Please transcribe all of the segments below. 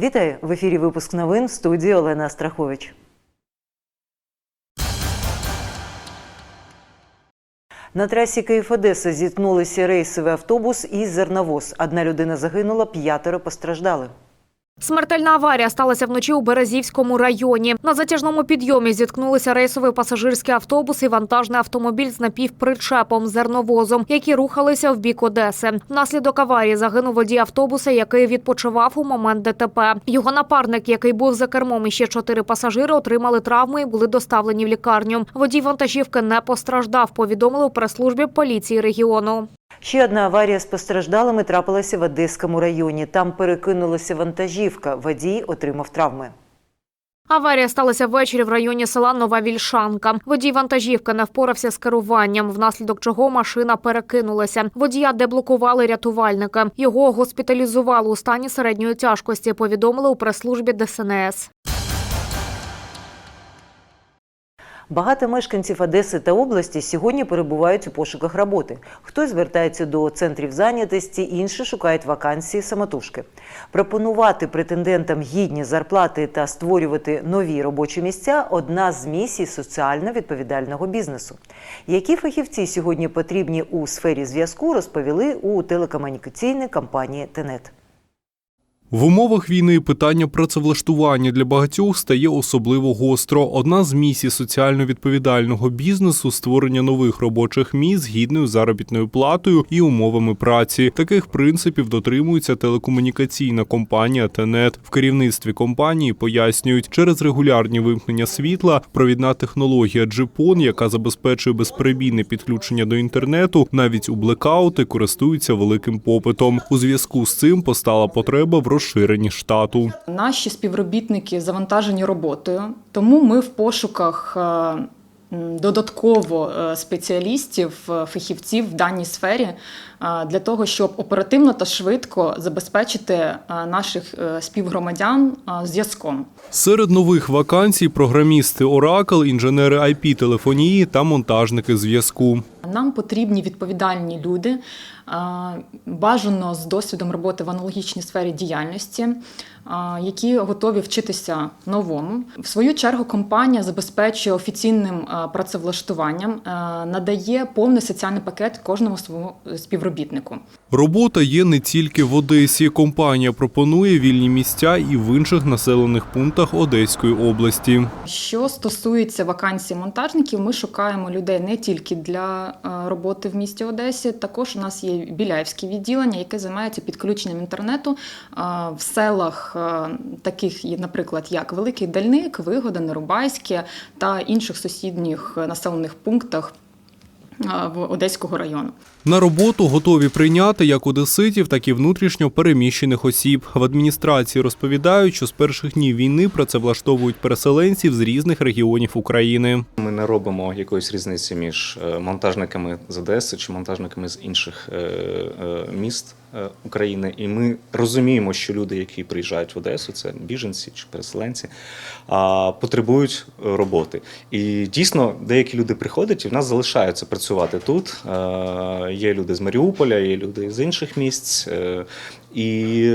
Вітаю в ефірі. Випуск новин в студії Олена Страхович. На трасі Київ-Одеса зіткнулися рейсовий автобус і зерновоз. Одна людина загинула, п'ятеро постраждали. Смертельна аварія сталася вночі у Березівському районі. На затяжному підйомі зіткнулися рейсовий пасажирський автобус і вантажний автомобіль з напівпричепом зерновозом, які рухалися в бік Одеси. Внаслідок аварії загинув водій автобуса, який відпочивав у момент ДТП. Його напарник, який був за кермом, і ще чотири пасажири отримали травми і були доставлені в лікарню. Водій вантажівки не постраждав. Повідомили у прес-службі поліції регіону. Ще одна аварія з постраждалими трапилася в Одеському районі. Там перекинулася вантажівка. Водій отримав травми. Аварія сталася ввечері в районі села Нова Вільшанка. Водій вантажівки не впорався з керуванням, внаслідок чого машина перекинулася. Водія деблокували рятувальники. Його госпіталізували у стані середньої тяжкості. Повідомили у прес-службі ДСНС. Багато мешканців Одеси та області сьогодні перебувають у пошуках роботи. Хтось звертається до центрів зайнятості, інші шукають вакансії самотужки. Пропонувати претендентам гідні зарплати та створювати нові робочі місця одна з місій соціально відповідального бізнесу. Які фахівці сьогодні потрібні у сфері зв'язку, розповіли у телекомунікаційній компанії Тенет. В умовах війни питання працевлаштування для багатьох стає особливо гостро. Одна з місій соціально відповідального бізнесу створення нових робочих місць гідною заробітною платою і умовами праці. Таких принципів дотримується телекомунікаційна компанія Тенет. В керівництві компанії пояснюють, через регулярні вимкнення світла провідна технологія Джипон, яка забезпечує безперебійне підключення до інтернету, навіть у блекаути користується великим попитом. У зв'язку з цим постала потреба в розширенні штату. Наші співробітники завантажені роботою, тому ми в пошуках е, додатково е, спеціалістів, е, фахівців в даній сфері для того, щоб оперативно та швидко забезпечити наших співгромадян зв'язком. Серед нових вакансій програмісти Oracle, інженери IP телефонії та монтажники зв'язку. Нам потрібні відповідальні люди, бажано з досвідом роботи в аналогічній сфері діяльності, які готові вчитися новому. В свою чергу компанія забезпечує офіційним працевлаштуванням, надає повний соціальний пакет кожному своєму співробітнику. Робота є не тільки в Одесі. Компанія пропонує вільні місця і в інших населених пунктах Одеської області. Що стосується вакансій монтажників, ми шукаємо людей не тільки для роботи в місті Одесі. Також у нас є біляївське відділення, яке займається підключенням інтернету е, в селах, е, таких, наприклад, як Великий Дальник, Вигода, Нерубайське та інших сусідніх е, населених пунктах е, Одеського району. На роботу готові прийняти як одеситів, так і внутрішньо переміщених осіб. В адміністрації розповідають, що з перших днів війни працевлаштовують переселенців з різних регіонів України. Ми не робимо якоїсь різниці між е, монтажниками з Одеси чи монтажниками з інших е, е, міст України. І ми розуміємо, що люди, які приїжджають в Одесу, це біженці чи переселенці, потребують е, роботи. І дійсно деякі люди приходять і в нас залишаються працювати тут. Е, Є люди з Маріуполя, є люди з інших місць. е, І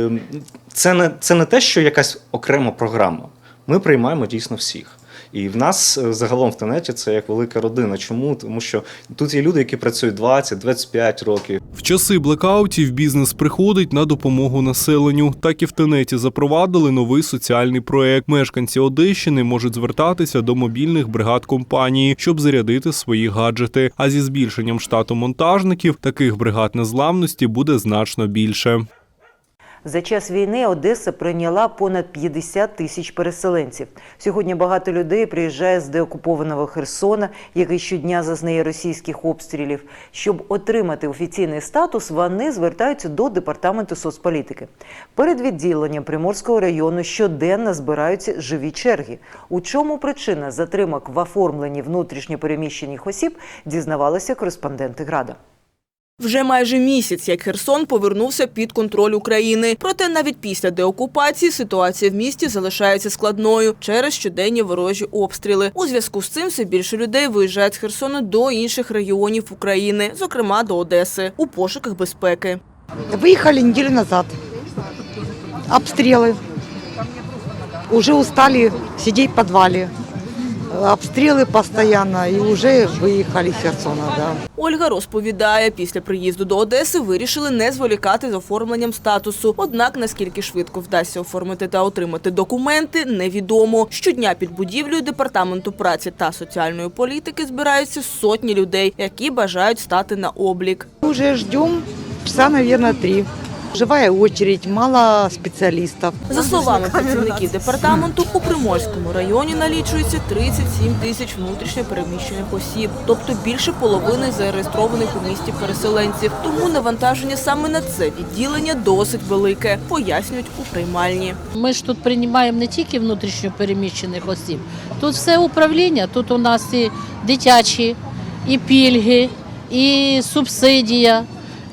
це не, це не те, що якась окрема програма. Ми приймаємо дійсно всіх. І в нас е, загалом в тенеті це як велика родина. Чому? Тому що тут є люди, які працюють 20-25 років. В часи блекаутів бізнес приходить на допомогу населенню. Так і в тенеті запровадили новий соціальний проект. Мешканці Одещини можуть звертатися до мобільних бригад компанії, щоб зарядити свої гаджети. А зі збільшенням штату монтажників таких бригад незламності буде значно більше. За час війни Одеса прийняла понад 50 тисяч переселенців. Сьогодні багато людей приїжджає з деокупованого Херсона, який щодня зазнає російських обстрілів. Щоб отримати офіційний статус, вони звертаються до департаменту соцполітики. Перед відділенням Приморського району щоденно збираються живі черги. У чому причина затримок в оформленні внутрішньопереміщених осіб, дізнавалися кореспонденти Града. Вже майже місяць, як Херсон повернувся під контроль України. Проте навіть після деокупації ситуація в місті залишається складною через щоденні ворожі обстріли. У зв'язку з цим все більше людей виїжджають з Херсону до інших регіонів України, зокрема до Одеси, у пошуках безпеки. Выехали неделю назад. Обстрелы. Уже устали сидеть в подвале. Обстрелы постоянно и уже выехали с Херсона, да. Ольга розповідає, після приїзду до Одеси вирішили не зволікати з оформленням статусу. Однак наскільки швидко вдасться оформити та отримати документи, невідомо. Щодня під будівлею департаменту праці та соціальної політики збираються сотні людей, які бажають стати на облік. Уже ждем часа, наверное, три. Живая очередь, мало специалистов. За словами працівників департаменту, у Приморському районі налічується 37 тисяч внутрішньо переміщених осіб, тобто більше половини зареєстрованих у місті переселенців. Тому навантаження саме на це відділення досить велике, пояснюють у приймальні. Ми ж тут приймаємо не тільки внутрішньо переміщених осіб, тут все управління. Тут у нас і дитячі, і пільги, і субсидія,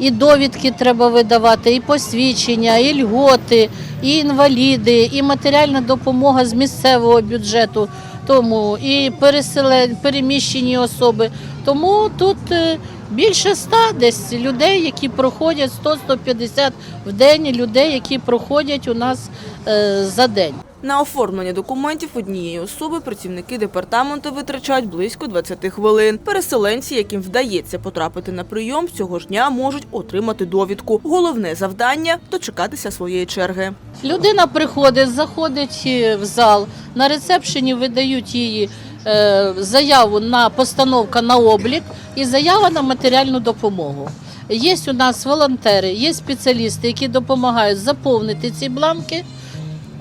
і довідки треба видавати, і посвідчення, і льготи, і інваліди, і матеріальна допомога з місцевого бюджету. Тому і переселен, переміщені особи. Тому тут е, більше ста десь людей, які проходять 100-150 в день людей, які проходять у нас е, за день. На оформлення документів однієї особи працівники департаменту витрачають близько 20 хвилин. Переселенці, яким вдається потрапити на прийом, цього ж дня можуть отримати довідку. Головне завдання дочекатися своєї черги. Людина приходить, заходить е, в зал, на рецепшені видають її е, заяву на постановка на облік і заява на матеріальну допомогу. Є у нас волонтери, є спеціалісти, які допомагають заповнити ці бланки.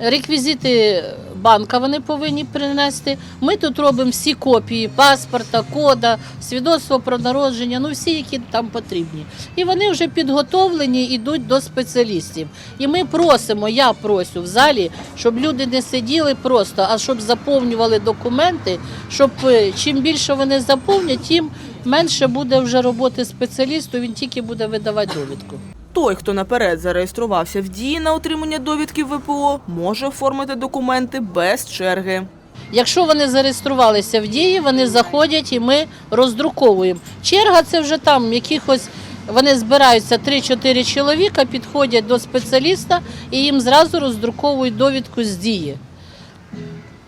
Реквізити банка вони повинні принести. Ми тут робимо всі копії паспорта, кода, свідоцтво про народження, ну всі, які там потрібні. І вони вже підготовлені, йдуть до спеціалістів. І ми просимо, я просю в залі, щоб люди не сиділи просто, а щоб заповнювали документи, щоб е, чим більше вони заповнять, тим менше буде вже роботи спеціалісту, він тільки буде видавати довідку. Той, хто наперед зареєструвався в дії на отримання довідки ВПО, може оформити документи без черги. Якщо вони зареєструвалися в дії, вони заходять і ми роздруковуємо. Черга це вже там якихось. Вони збираються 3-4 чоловіка, підходять до спеціаліста і їм зразу роздруковують довідку з дії.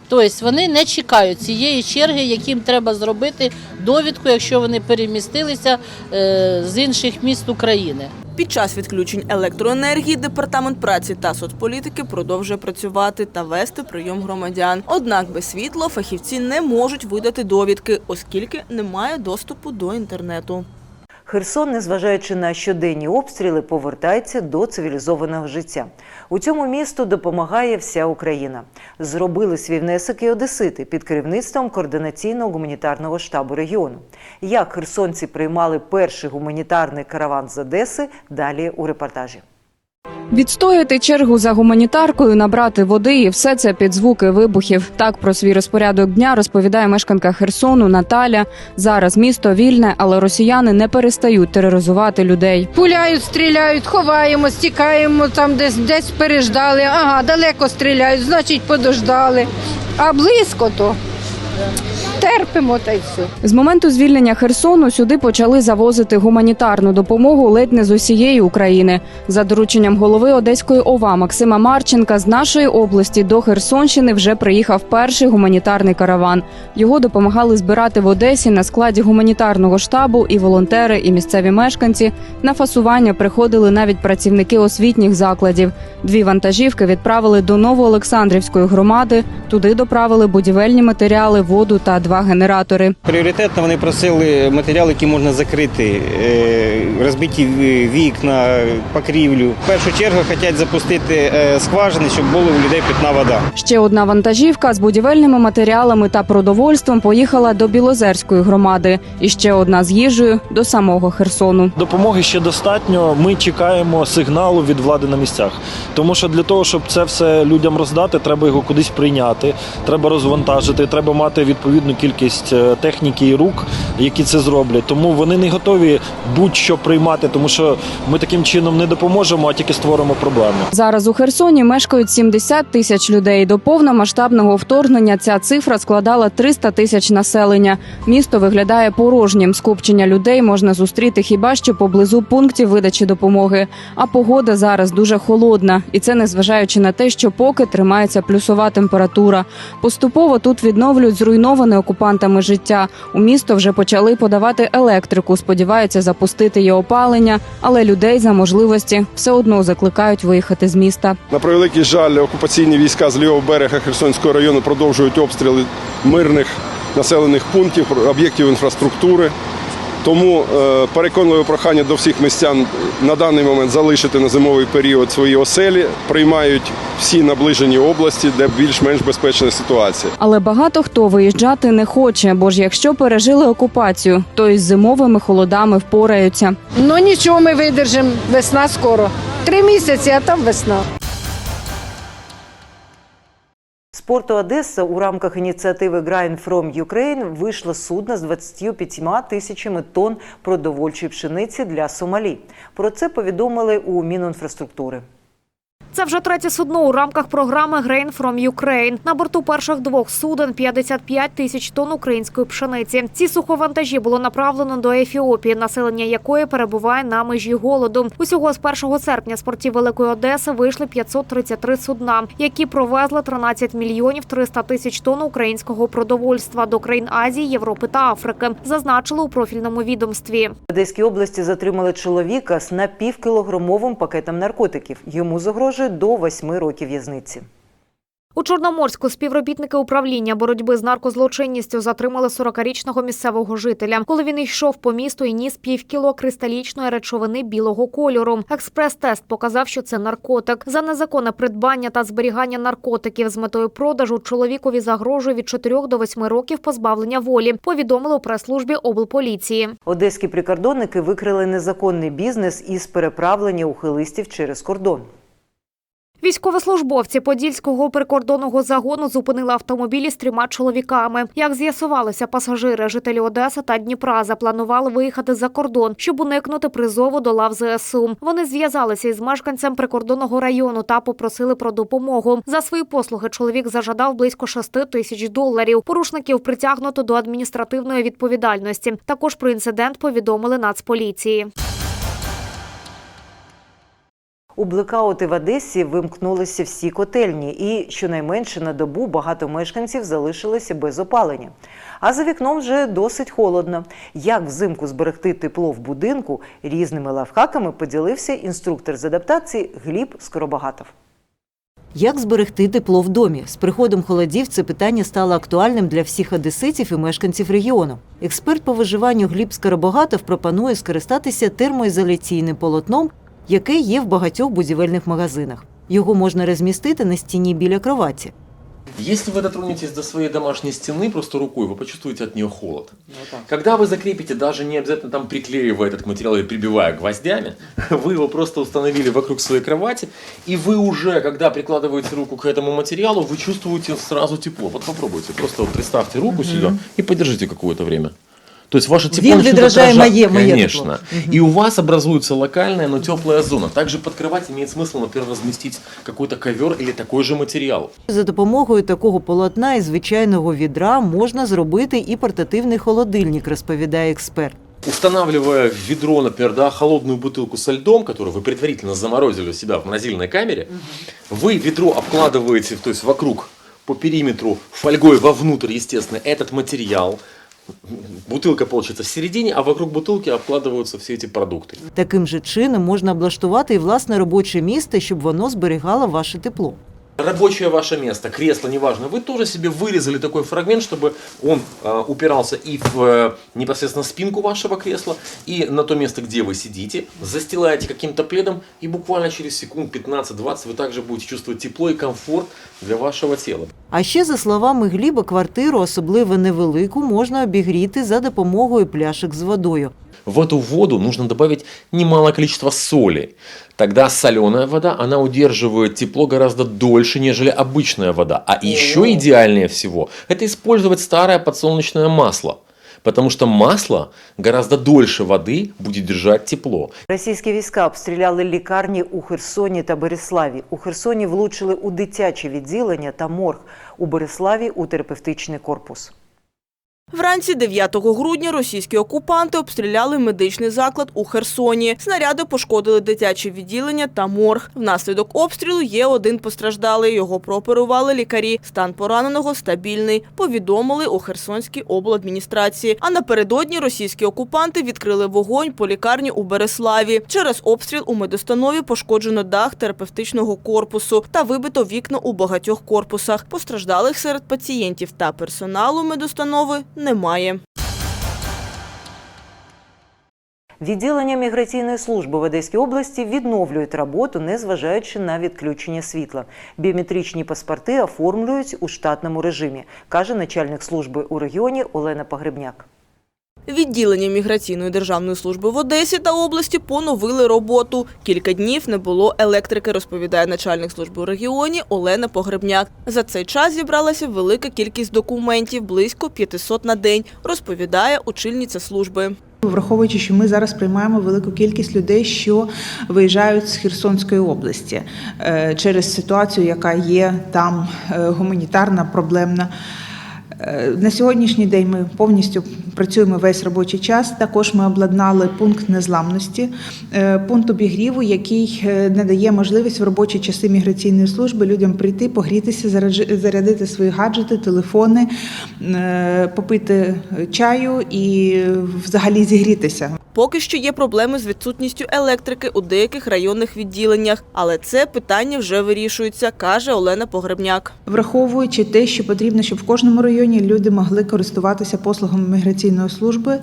Тобто вони не чекають цієї черги, яким треба зробити довідку, якщо вони перемістилися е, з інших міст України. Під час відключень електроенергії департамент праці та соцполітики продовжує працювати та вести прийом громадян. Однак без світла фахівці не можуть видати довідки, оскільки немає доступу до інтернету. Херсон, незважаючи на щоденні обстріли, повертається до цивілізованого життя. У цьому місту допомагає вся Україна. Зробили свій внесок і одесити під керівництвом координаційного гуманітарного штабу регіону. Як херсонці приймали перший гуманітарний караван з Одеси? Далі у репортажі. Відстояти чергу за гуманітаркою, набрати води і все це під звуки вибухів. Так про свій розпорядок дня розповідає мешканка Херсону Наталя. Зараз місто вільне, але росіяни не перестають тероризувати людей. Пуляють, стріляють, ховаємо, стікаємо там, десь десь переждали. Ага, далеко стріляють, значить подождали. А близько то терпимо та й все. З моменту звільнення Херсону сюди почали завозити гуманітарну допомогу ледь не з усієї України. За дорученням голови Одеської ОВА Максима Марченка з нашої області до Херсонщини вже приїхав перший гуманітарний караван. Його допомагали збирати в Одесі на складі гуманітарного штабу і волонтери, і місцеві мешканці. На фасування приходили навіть працівники освітніх закладів. Дві вантажівки відправили до Новоолександрівської громади. Туди доправили будівельні матеріали, воду та два генератори. Пріоритетно вони просили матеріали, які можна закрити, е, розбиті вікна, покрівлю. В першу чергу хочуть запустити е, скважини, щоб була у людей питна вода. Ще одна вантажівка з будівельними матеріалами та продовольством поїхала до Білозерської громади. І ще одна з їжею до самого Херсону. Допомоги ще достатньо. Ми чекаємо сигналу від влади на місцях. Тому що для того, щоб це все людям роздати, треба його кудись прийняти, треба розвантажити, треба мати відповідну кількість е, техніки і рук, які це зроблять. Тому вони не готові будь-що приймати, тому що ми таким чином не допоможемо, а тільки створимо проблеми. Зараз у Херсоні мешкають 70 тисяч людей. До повномасштабного вторгнення ця цифра складала 300 тисяч населення. Місто виглядає порожнім. Скупчення людей можна зустріти хіба що поблизу пунктів видачі допомоги. А погода зараз дуже холодна, і це незважаючи на те, що поки тримається плюсова температура. Поступово тут відновлюють зруйноване окупантами життя. У місто вже почали подавати електрику. Сподіваються запустити її опалення, але людей за можливості все одно закликають виїхати з міста. На превеликий жаль, окупаційні війська з лівого берега Херсонського району продовжують обстріли мирних населених пунктів, об'єктів інфраструктури. Тому е, переконливе прохання до всіх містян на даний момент залишити на зимовий період свої оселі. Приймають всі наближені області, де більш-менш безпечна ситуація. Але багато хто виїжджати не хоче, бо ж якщо пережили окупацію, то із зимовими холодами впораються. Ну нічого, ми видержимо. Весна скоро. Три місяці, а там весна. Порту Одеса у рамках ініціативи Grind from Ukraine вийшло судно з 25 тисячами тонн продовольчої пшениці для Сомалі. Про це повідомили у Мінінфраструктури. Це вже третє судно у рамках програми Grain from Ukraine. На борту перших двох суден 55 тисяч тонн української пшениці. Ці суховантажі було направлено до Ефіопії, населення якої перебуває на межі голоду. Усього з 1 серпня з портів Великої Одеси вийшли 533 судна, які провезли 13 мільйонів 300 тисяч тонн українського продовольства до країн Азії, Європи та Африки. Зазначили у профільному відомстві. В Одеській області затримали чоловіка з напівкілограмовим пакетом наркотиків. Йому загрожує до 8 років в'язниці. У Чорноморську співробітники управління боротьби з наркозлочинністю затримали 40-річного місцевого жителя, коли він йшов по місту і ніс півкіло кристалічної речовини білого кольору. Експрес-тест показав, що це наркотик. За незаконне придбання та зберігання наркотиків з метою продажу чоловікові загрожує від 4 до 8 років позбавлення волі. Повідомили у прес-службі облполіції. Одеські прикордонники викрили незаконний бізнес із переправлення ухилистів через кордон. Військовослужбовці Подільського прикордонного загону зупинили автомобілі з трьома чоловіками. Як з'ясувалося, пасажири, жителі Одеси та Дніпра запланували виїхати за кордон, щоб уникнути призову до лав ЗСУ. Вони зв'язалися із мешканцем прикордонного району та попросили про допомогу. За свої послуги чоловік зажадав близько 6 тисяч доларів. Порушників притягнуто до адміністративної відповідальності. Також про інцидент повідомили Нацполіції. У блекаути в Одесі вимкнулися всі котельні, і щонайменше на добу багато мешканців залишилися без опалення. А за вікном вже досить холодно. Як взимку зберегти тепло в будинку різними лайфхаками поділився інструктор з адаптації Гліб Скоробагатов. Як зберегти тепло в домі? З приходом холодів це питання стало актуальним для всіх одеситів і мешканців регіону. Експерт по виживанню Гліб Скоробагатов пропонує скористатися термоізоляційним полотном, яке є в багатьох будівельних магазинах. Його можна розмістити на стіні біля кроваті. Если вы дотронетесь до своей домашней стены просто рукой, вы почувствуете от нее холод. Когда вы закрепите, даже не обязательно там приклеивая этот материал или прибивая гвоздями, вы его просто установили вокруг своей кровати, и вы уже, когда прикладываете руку к этому материалу, вы чувствуете сразу тепло. Вот попробуйте, просто вот приставьте руку сюда и подержите какое-то время. То есть ваше тепло Він начнет відражає отражать- моє- моє Конечно. тепло. И у вас образуется локальная, но теплая зона. Также под кровать имеет смысл, например, разместить какой-то ковер или такой же материал. За допомогою такого полотна і звичайного відра можна зробити і портативний холодильник, розповідає експерт. Устанавливая в ведро, например, да, холодную бутылку со льдом, которую вы предварительно заморозили у себя в морозильной камере, вы ведро обкладываете, то есть вокруг по периметру фольгой вовнутрь, естественно, этот материал. Бутылка получится в середине, а вокруг бутылки обкладываются все эти продукты. Таким же чином можна облаштувати і власне робоче місце, щоб воно зберігало ваше тепло. Рабочее ваше место, кресло, неважно, вы тоже себе вырезали такой фрагмент, чтобы он э, упирался и в э, непосредственно спинку вашего кресла, и на то место, где вы сидите, застилаете каким-то пледом, и буквально через секунд 15-20 вы также будете чувствовать тепло и комфорт для вашего тела. А ще, за словами Гліба, квартиру, особливо невелику, можна обігріти за допомогою пляшок з водою. В эту воду нужно добавить немалое количество соли. Тогда соленая вода, она удерживает тепло гораздо дольше, нежели обычная вода. А еще идеальнее всего – это использовать старое подсолнечное масло. Потому что масло гораздо дольше воды будет держать тепло. Російські війська обстріляли лікарні у Херсоні та Береславі. У Херсоні влучили у дитяче відділення та морг. У Береславі у терапевтичний корпус. Вранці 9 грудня російські окупанти обстріляли медичний заклад у Херсоні. Снаряди пошкодили дитяче відділення та морг. Внаслідок обстрілу є один постраждалий. Його прооперували лікарі. Стан пораненого стабільний. Повідомили у Херсонській обладміністрації. А напередодні російські окупанти відкрили вогонь по лікарні у Береславі. Через обстріл у медустанові пошкоджено дах терапевтичного корпусу та вибито вікна у багатьох корпусах. Постраждалих серед пацієнтів та персоналу медустанови немає. Відділення міграційної служби в Одеській області відновлюють роботу, незважаючи на відключення світла. Біометричні паспорти оформлюють у штатному режимі, каже начальник служби у регіоні Олена Погребняк. Відділення міграційної державної служби в Одесі та області поновили роботу. Кілька днів не було електрики, розповідає начальник служби у регіоні Олена Погребняк. За цей час зібралася велика кількість документів, близько 500 на день, розповідає очільниця служби. Враховуючи, що ми зараз приймаємо велику кількість людей, що виїжджають з Херсонської області е, через ситуацію, яка є там е, гуманітарна, проблемна. Е, На сьогоднішній день ми повністю працюємо весь робочий час. Також ми обладнали пункт незламності, е, пункт обігріву, який е, надає можливість в робочі часи міграційної служби людям прийти, погрітися, зарядити свої гаджети, телефони, попити чаю і взагалі зігрітися. Поки що є проблеми з відсутністю електрики у деяких районних відділеннях, але це питання вже вирішується, каже Олена Погребняк. Враховуючи те, що потрібно, щоб в кожному районі люди могли користуватися послугами міграційної служби.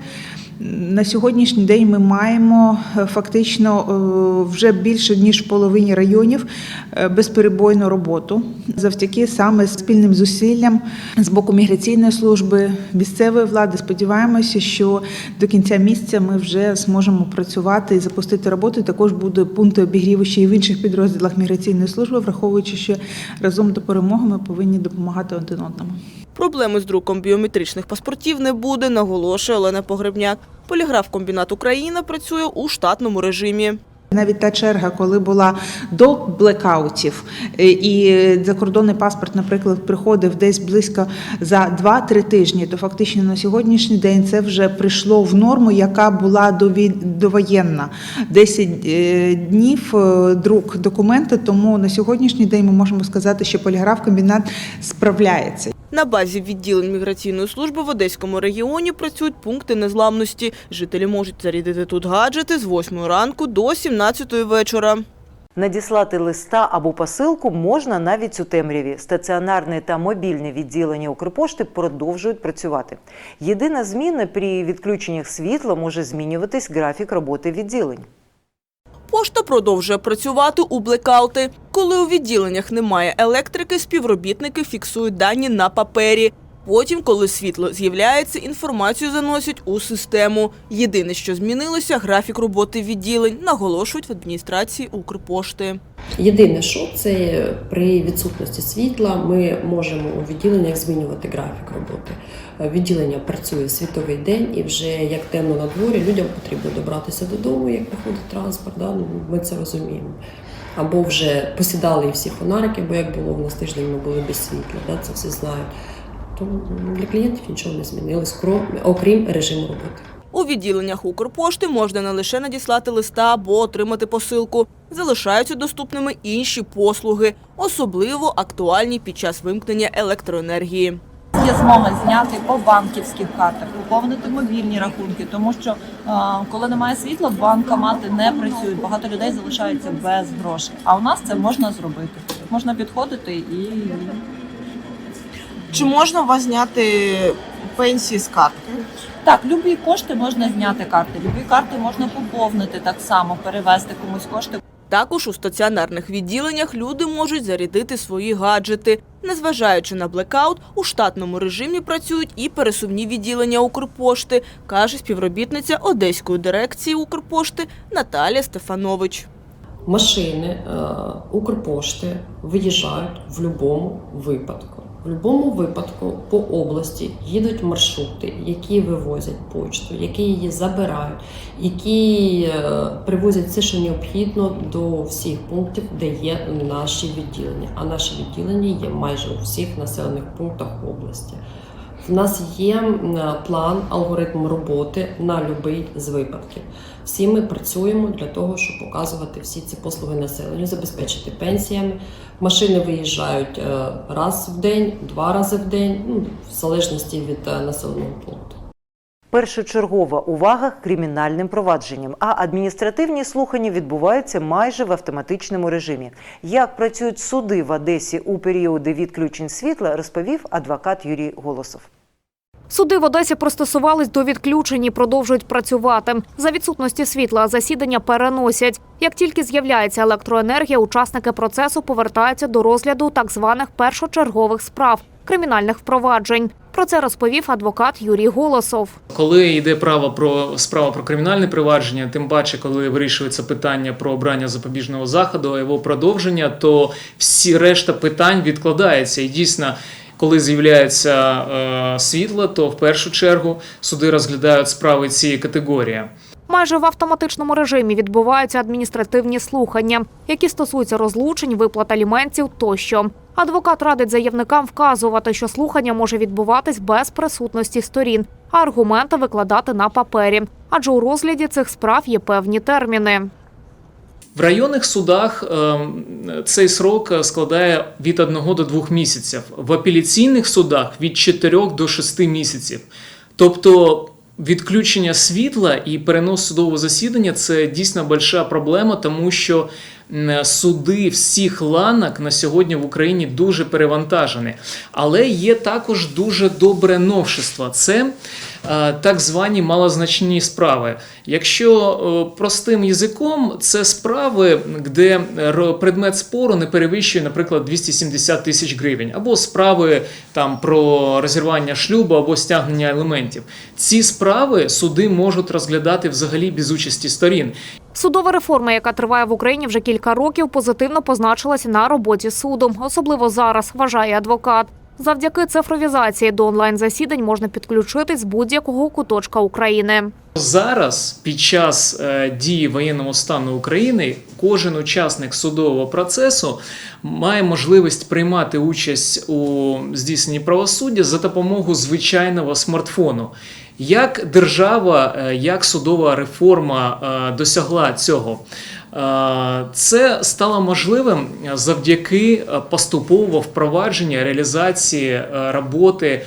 На сьогоднішній день ми маємо е, фактично е, вже більше ніж в половині районів е, безперебойну роботу завдяки саме спільним зусиллям з боку міграційної служби місцевої влади. Сподіваємося, що до кінця місяця ми вже зможемо працювати і запустити роботу. Також буде пункти обігріву ще й в інших підрозділах міграційної служби, враховуючи, що разом до перемоги ми повинні допомагати один одному. Проблеми з друком біометричних паспортів не буде, наголошує Олена Погребняк. Поліграф-комбінат Україна працює у штатному режимі. Навіть та черга, коли була до блекаутів, е, і закордонний паспорт, наприклад, приходив десь близько за 2-3 тижні, то фактично на сьогоднішній день це вже прийшло в норму, яка була довоєнна. 10 е, днів е, друк документа, тому на сьогоднішній день ми можемо сказати, що поліграф-комбінат справляється. На базі відділень міграційної служби в Одеському регіоні працюють пункти незламності. Жителі можуть зарядити тут гаджети з 8 ранку до 17 вечора. Надіслати листа або посилку можна навіть у темряві. Стаціонарне та мобільне відділення Укрпошти продовжують працювати. Єдина зміна при відключеннях світла може змінюватись графік роботи відділень. Пошта продовжує працювати у блекаути. Коли у відділеннях немає електрики, співробітники фіксують дані на папері. Потім, коли світло з'являється, інформацію заносять у систему. Єдине, що змінилося, графік роботи відділень, наголошують в адміністрації Укрпошти. Єдине, що це при відсутності світла ми можемо у відділеннях змінювати графік роботи. Відділення працює світовий день і вже як темно на дворі, людям потрібно добратися додому, як виходить транспорт. Да? ну, Ми це розуміємо. Або вже посідали і всі фонарики, бо як було в нас тиждень, ми були без світла, да? це всі знають. Тому для клієнтів нічого не змінилось, крім- окрім режиму роботи. У відділеннях Укрпошти можна не лише надіслати листа або отримати посилку. Залишаються доступними інші послуги, особливо актуальні під час вимкнення електроенергії. Є змога зняти по банківських картах, поповнити мобільні рахунки, тому що е, коли немає світла, банкомати не працюють. Багато людей залишаються без грошей. А у нас це можна зробити. Можна підходити і Чи можна у вас зняти пенсії з картки? так, любі кошти можна зняти карти, любі карти можна поповнити так само, перевести комусь кошти. Також у стаціонарних відділеннях люди можуть зарядити свої гаджети. Незважаючи на блекаут, у штатному режимі працюють і пересувні відділення Укрпошти, каже співробітниця Одеської дирекції Укрпошти Наталія Стефанович. машини е, Укрпошти виїжджають в будь-якому випадку. В будь-якому випадку по області їдуть маршрути, які вивозять почту, які її забирають, які е, привозять все, що необхідно до всіх пунктів, де є наші відділення. А наші відділення є майже у всіх населених пунктах області. В нас є план, алгоритм роботи на будь-який з випадків. Всі ми працюємо для того, щоб показувати всі ці послуги населенню, забезпечити пенсіями. Машини виїжджають е, раз в день, два рази в день, ну, в залежності від е, населеного пункту. Першочергова увага кримінальним провадженням, а адміністративні слухання відбуваються майже в автоматичному режимі. Як працюють суди в Одесі у періоди відключень світла, розповів адвокат Юрій Голосов. Суди в Одесі пристосувались до відключень і продовжують працювати. За відсутності світла засідання переносять. Як тільки з'являється електроенергія, учасники процесу повертаються до розгляду так званих першочергових справ кримінальних впроваджень. Про це розповів адвокат Юрій Голосов. Коли йде право про справа про кримінальне провадження, тим паче, коли вирішується питання про обрання запобіжного заходу, його продовження, то всі решта питань відкладається. І дійсно, коли з'являється е, світло, то в першу чергу суди розглядають справи цієї категорії. Майже в автоматичному режимі відбуваються адміністративні слухання, які стосуються розлучень, виплат аліментів тощо. Адвокат радить заявникам вказувати, що слухання може відбуватись без присутності сторін, а аргументи викладати на папері. Адже у розгляді цих справ є певні терміни. В районних судах е, цей срок складає від 1 до 2 місяців, в апеляційних судах від 4 до 6 місяців. Тобто відключення світла і перенос судового засідання це дійсно велика проблема, тому що суди всіх ланок на сьогодні в Україні дуже перевантажені. Але є також дуже добре новшество. Це е, так звані малозначні справи. Якщо е, простим язиком, це справи, де предмет спору не перевищує, наприклад, 270 тисяч гривень, або справи там про розірвання шлюбу або стягнення елементів. Ці справи суди можуть розглядати взагалі без участі сторін. Судова реформа, яка триває в Україні вже кілька років, позитивно позначилася на роботі суду, особливо зараз, вважає адвокат. Завдяки цифровізації до онлайн-засідань можна підключитись з будь-якого куточка України. Зараз, під час е, дії воєнного стану України, кожен учасник судового процесу має можливість приймати участь у здійсненні правосуддя за допомогою звичайного смартфону. Як держава, е, як судова реформа е, досягла цього? Е, Це стало можливим завдяки поступового впровадження реалізації роботи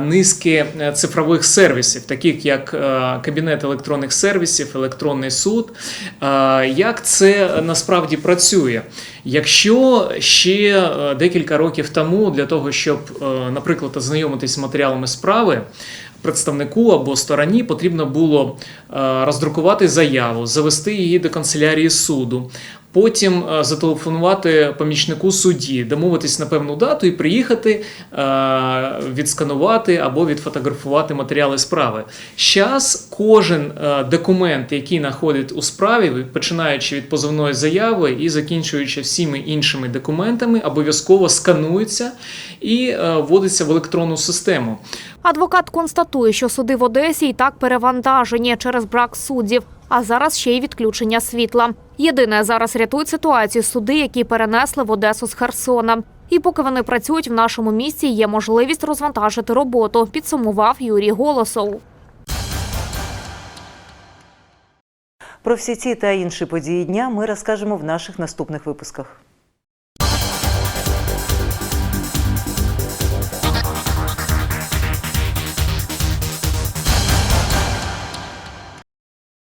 низки цифрових сервісів, таких як кабінет електронних сервісів, електронний суд. Як це насправді працює? Якщо ще декілька років тому для того, щоб, наприклад, ознайомитись з матеріалами справи, представнику або стороні потрібно було е, роздрукувати заяву, завести її до канцелярії суду. Потім е, зателефонувати помічнику судді, домовитись на певну дату і приїхати, е, відсканувати або відфотографувати матеріали справи. Зараз кожен е, документ, який знаходить у справі, починаючи від позовної заяви і закінчуючи всіми іншими документами, обов'язково сканується і вводиться в електронну систему. Адвокат констатує, що суди в Одесі і так перевантажені через брак суддів, а зараз ще й відключення світла. Єдине зараз рятують ситуацію суди, які перенесли в Одесу з Херсона. І поки вони працюють в нашому місті, є можливість розвантажити роботу. Підсумував Юрій Голосов. Про всі ці та інші події дня ми розкажемо в наших наступних випусках.